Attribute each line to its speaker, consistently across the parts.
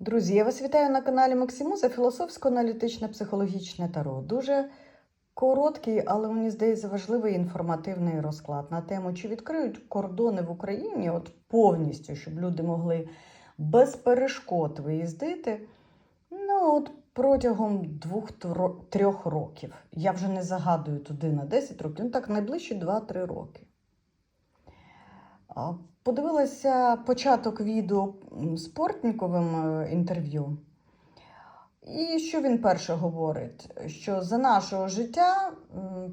Speaker 1: Друзі, я вас вітаю на каналі Максимуза філософсько-аналітичне психологічне таро. Дуже короткий, але мені здається, важливий інформативний розклад на тему, чи відкриють кордони в Україні от повністю, щоб люди могли без перешкод виїздити. Ну, от протягом двох-трьох років. Я вже не загадую туди на 10 років, ну так найближчі 2-3 роки. Подивилася початок відео з Портніковим е, інтерв'ю. І що він перше говорить? Що за нашого життя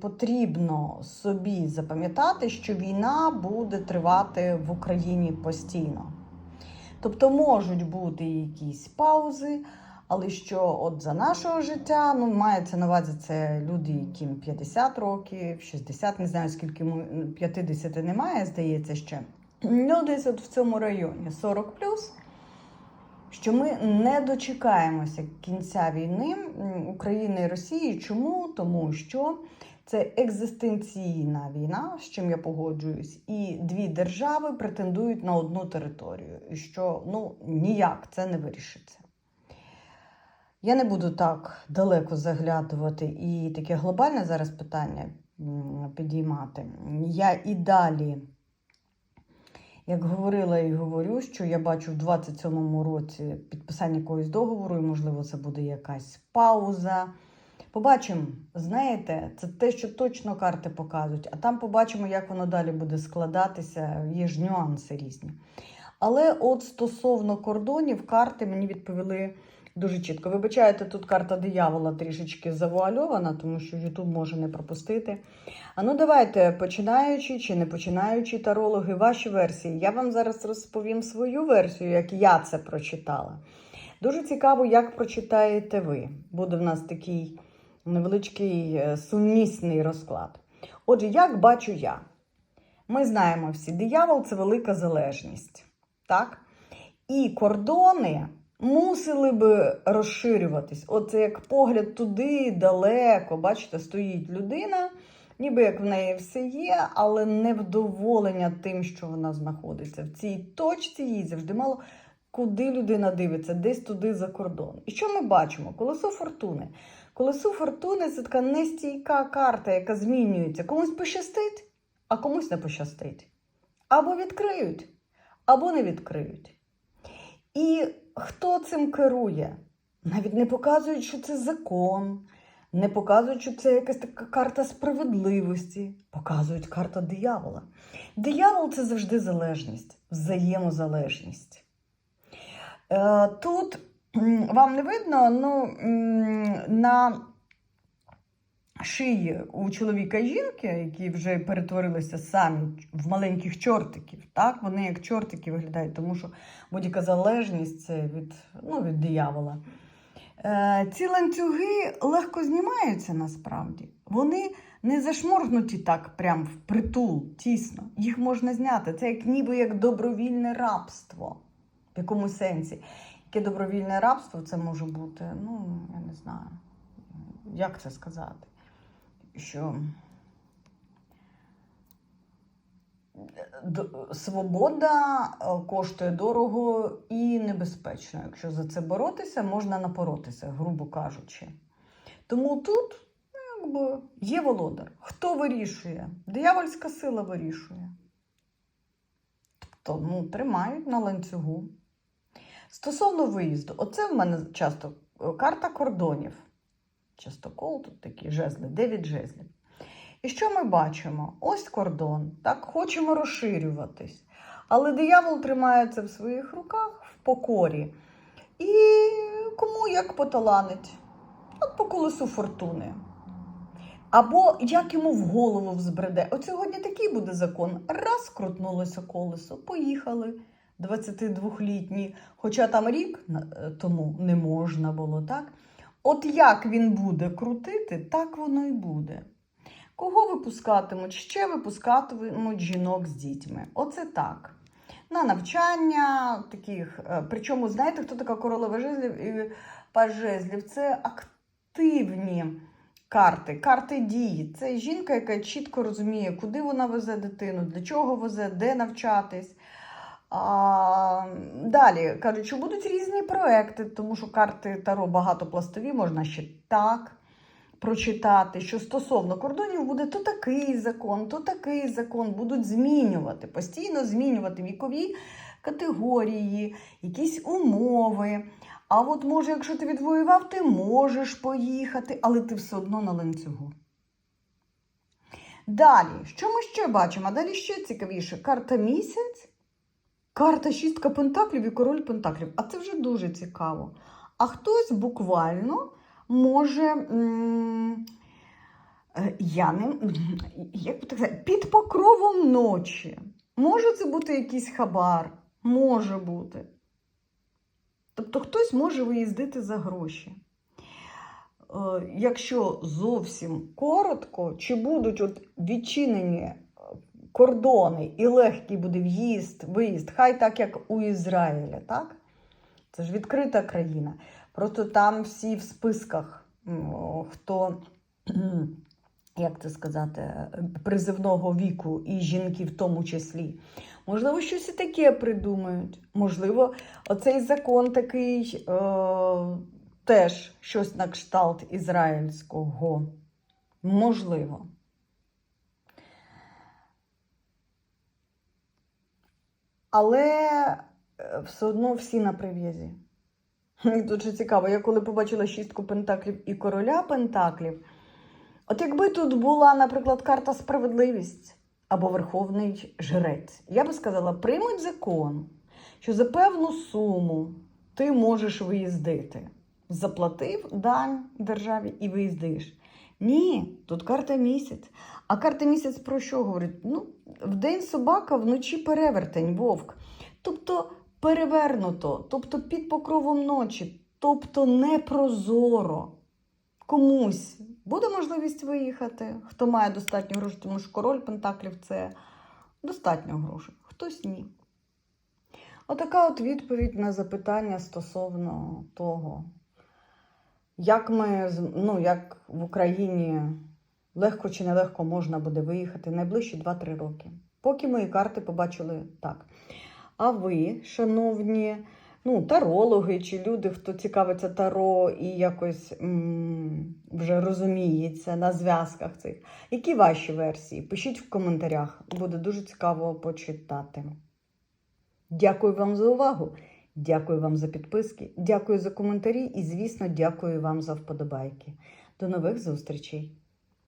Speaker 1: потрібно собі запам'ятати, що війна буде тривати в Україні постійно. Тобто можуть бути якісь паузи, але що от за нашого життя, ну, мається на увазі це люди, яким 50 років, 60, не знаю, скільки йому 50 немає, здається, ще. Ну, десь от в цьому районі 40 що ми не дочекаємося кінця війни України і Росії. Чому? Тому що це екзистенційна війна, з чим я погоджуюсь, і дві держави претендують на одну територію, і що ну ніяк це не вирішиться. Я не буду так далеко заглядувати і таке глобальне зараз питання підіймати. Я і далі. Як говорила і говорю, що я бачу в 27-му році підписання якогось договору, і, можливо, це буде якась пауза. Побачимо, знаєте, це те, що точно карти показують, а там побачимо, як воно далі буде складатися, є ж нюанси різні. Але от стосовно кордонів, карти мені відповіли дуже чітко. Вибачаєте, тут карта диявола трішечки завуальована, тому що Ютуб може не пропустити. А ну давайте, починаючи чи не починаючи тарологи, ваші версії. Я вам зараз розповім свою версію, як я це прочитала. Дуже цікаво, як прочитаєте ви. Буде в нас такий невеличкий е, сумісний розклад. Отже, як бачу я? Ми знаємо всі, диявол це велика залежність. Так? І кордони мусили би розширюватись. Оце як погляд туди далеко. Бачите, стоїть людина, ніби як в неї все є, але невдоволення тим, що вона знаходиться. В цій точці їй завжди мало. Куди людина дивиться, десь туди за кордон. І що ми бачимо? Колесо фортуни. Колесо фортуни це така нестійка карта, яка змінюється. Комусь пощастить, а комусь не пощастить. Або відкриють, або не відкриють. І хто цим керує? Навіть не показують, що це закон, не показують, що це якась така карта справедливості, показують карта диявола. Диявол це завжди залежність, взаємозалежність. Е, Тут вам не видно, ну, на шиї у чоловіка і жінки, які вже перетворилися самі в маленьких чортиків, так? Вони як чортики виглядають, тому що будь-яка залежність це від, ну, від диявола. Е, ці ланцюги легко знімаються насправді. Вони не зашморгнуті так прям в притул, тісно. Їх можна зняти. Це як ніби як добровільне рабство в якомусь сенсі. Яке добровільне рабство це може бути, ну, я не знаю, як це сказати. Що свобода е, коштує дорого і небезпечно. Якщо за це боротися, можна напоротися, грубо кажучи. Тому тут ну, якби, є володар. Хто вирішує? Диявольська сила вирішує. Тобто, ну, тримають на ланцюгу. Стосовно виїзду, оце в мене часто е, карта кордонів. Частокол тут такі жезли, 9 жезлів. І що ми бачимо? Ось кордон, так, хочемо розширюватись. Але диявол тримається в своїх руках в покорі. І кому як поталанить? От по колесу фортуни. Або як йому в голову взбреде. От сьогодні такий буде закон. Раз крутнулося колесо, поїхали. 22-літні, хоча там рік е, тому не можна було, так? От як він буде крутити, так воно й буде. Кого випускатимуть? Ще випускатимуть жінок з дітьми. Оце так. На навчання таких. е, Причому, знаєте, хто така королева жезлів і паж жезлів? Це активні карти, карти дії. Це жінка, яка чітко розуміє, куди вона везе дитину, для чого везе, де навчатись. А, далі кажуть, що будуть різні проекти, тому що карти Таро багатопластові, можна ще так прочитати, що стосовно кордонів буде то такий закон, то такий закон, будуть змінювати, постійно змінювати вікові категорії, якісь умови. А от може, якщо ти відвоював, ти можеш поїхати, але ти все одно на ланцюгу. Далі, що ми ще бачимо? А далі ще цікавіше: карта місяць, карта шістка пентаклів і король пентаклів. А це вже дуже цікаво. А хтось буквально може. е, Я не як би так сказати, під покровом ночі. Може це бути якийсь хабар? Може бути. Тобто хтось може виїздити за гроші. Е, Якщо зовсім коротко, чи будуть от відчинені кордони і легкий буде в'їзд, виїзд, хай так, як у Ізраїлі, так? Це ж відкрита країна. Просто там всі в списках, хто, як це сказати, призивного віку, і жінки в тому числі. Можливо, щось і таке придумають. Можливо, оцей закон такий е, теж щось на кшталт ізраїльського. Можливо. Але е, все одно всі на прив'язі. І Тут же цікаво, я коли побачила шістку пентаклів і короля пентаклів, от якби тут була, наприклад, карта справедливість або верховний жрець, я би сказала, приймуть закон, що за певну суму ти можеш виїздити. Заплатив дань державі і виїздиш. Ні, тут карта місяць. А карта місяць про що говорить? Ну, вдень собака, вночі перевертень, вовк. Тобто перевернуто, тобто під покровом ночі, тобто непрозоро. Комусь буде можливість виїхати, хто має достатньо грошей, тому що король Пентаклів це достатньо грошей, хтось ні. Отака от відповідь на запитання стосовно того, як ми, ну, як в Україні легко чи нелегко можна буде виїхати найближчі 2-3 роки. Поки мої карти побачили так. А ви, шановні, ну, тарологи чи люди, хто цікавиться таро і якось м, вже розуміється на зв'язках цих, які ваші версії? Пишіть в коментарях, буде дуже цікаво почитати. Дякую вам за увагу. Дякую вам за підписки, дякую за коментарі і, звісно, дякую вам за вподобайки. До нових зустрічей!